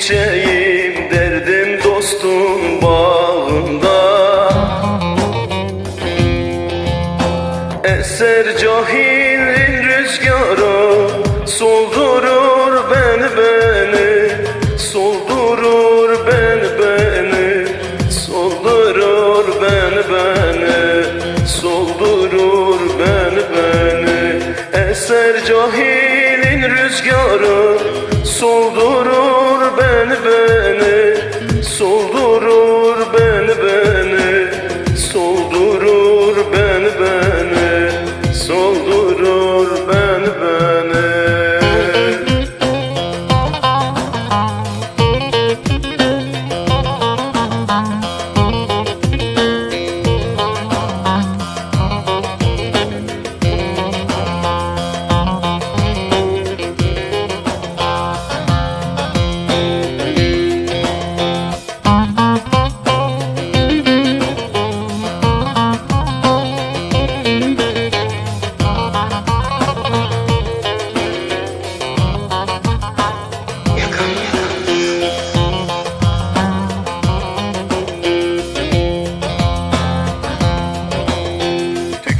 çiçeğim derdim dostum bağında. Eser cahilin rüzgarı Soldurur beni beni Soldurur beni beni Soldurur beni beni Soldurur beni beni. Eser cahilin rüzgarı Soldurur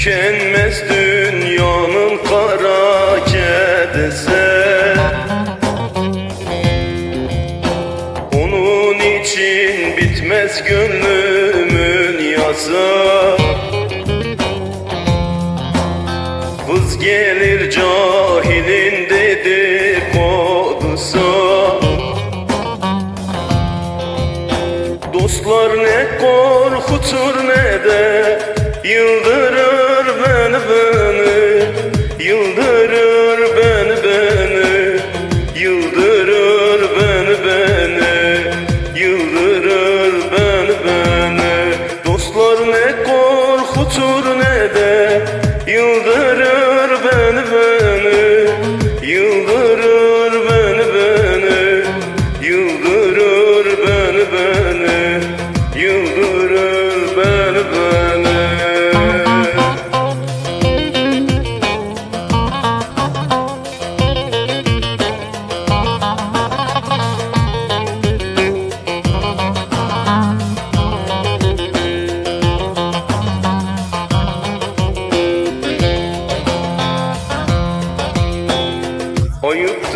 Tükenmez dünyanın kara kedisi. Onun için bitmez gönlümün yazı. Vız gelir cahilin dedikodusu Dostlar ne korkutur ne de Yıldırır beni beni Yıldırır beni beni Yıldırır beni beni Yıldırır beni beni. Dostlar ne korkutur ne de Yıldırır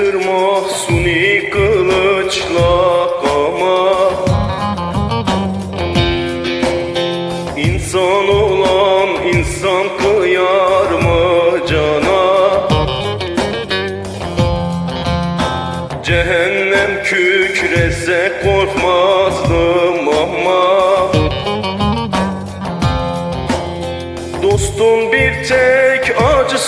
Ayıptır mahsuni kılıçla kama. İnsan olan insan kıyar mı cana? Cehennem kükrese korkmazdım ama. Dostum bir tek acı